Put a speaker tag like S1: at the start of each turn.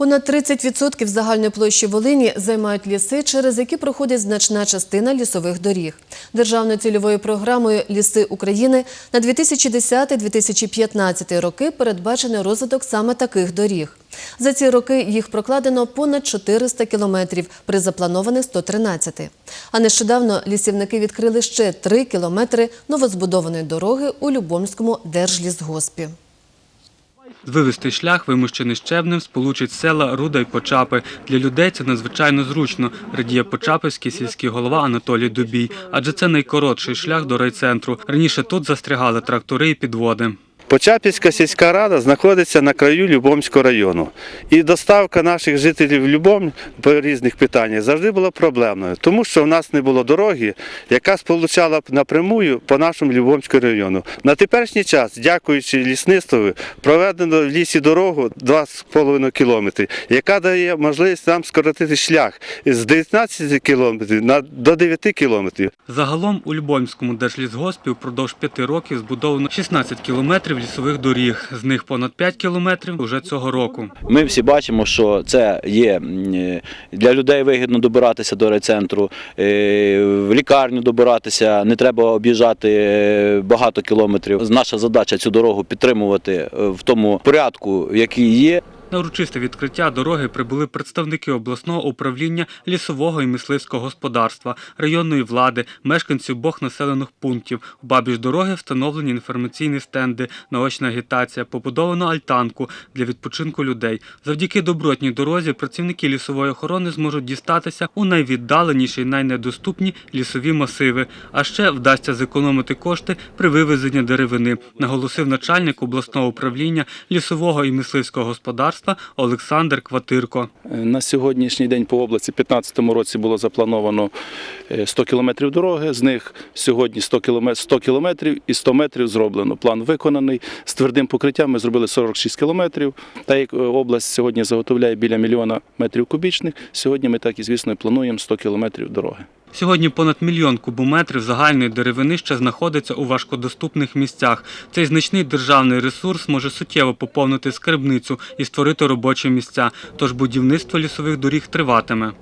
S1: Понад 30% загальної площі Волині займають ліси, через які проходить значна частина лісових доріг. Державною цільовою програмою Ліси України на 2010-2015 роки передбачений розвиток саме таких доріг. За ці роки їх прокладено понад 400 кілометрів при запланованих 113. А нещодавно лісівники відкрили ще 3 кілометри новозбудованої дороги у Любомському держлісгоспі.
S2: Звивистий шлях, вимущений щебнем, сполучить села Руда й Почапи. Для людей це надзвичайно зручно, радіє Почапівський сільський голова Анатолій Дубій. Адже це найкоротший шлях до райцентру. Раніше тут застрягали трактори і підводи.
S3: Почапівська сільська рада знаходиться на краю Любомського району. І доставка наших жителів в Любом по різних питаннях завжди була проблемною, тому що в нас не було дороги, яка сполучала б напрямую по нашому Любомському району. На теперішній час, дякуючи лісництву, проведено в лісі дорогу 2,5 кілометри, яка дає можливість нам скоротити шлях з 19 кілометрів до 9 кілометрів.
S2: Загалом у Любомському держлісгоспі впродовж п'яти років збудовано 16 кілометрів лісових доріг. З них понад 5 кілометрів уже цього року.
S4: Ми всі бачимо, що це є е, для людей вигідно добиратися до райцентру, е, в лікарню добиратися, не треба об'їжджати е, багато кілометрів. Наша задача цю дорогу підтримувати в тому порядку, який є.
S2: На урочисте відкриття дороги прибули представники обласного управління лісового і мисливського господарства, районної влади, мешканці обох населених пунктів. У бабіж дороги встановлені інформаційні стенди, наочна агітація, побудовано альтанку для відпочинку людей. Завдяки добротній дорозі працівники лісової охорони зможуть дістатися у найвіддаленіші й найнедоступні лісові масиви. А ще вдасться зекономити кошти при вивезенні деревини, наголосив начальник обласного управління лісового і мисливського господарства Олександр Кватирко.
S5: На сьогоднішній день по області в 2015 році було заплановано е, 100 кілометрів дороги. З них сьогодні 100 кілометрів, 100 кілометрів і 100 метрів зроблено. План виконаний. З твердим покриттям ми зробили 46 кілометрів. Та як е, область сьогодні заготовляє біля мільйона метрів кубічних, сьогодні ми так і звісно плануємо 100 кілометрів дороги.
S2: Сьогодні понад мільйон кубометрів загальної деревини ще знаходиться у важкодоступних місцях. Цей значний державний ресурс може суттєво поповнити скарбницю і створити робочі місця. Тож будівництво лісових доріг триватиме.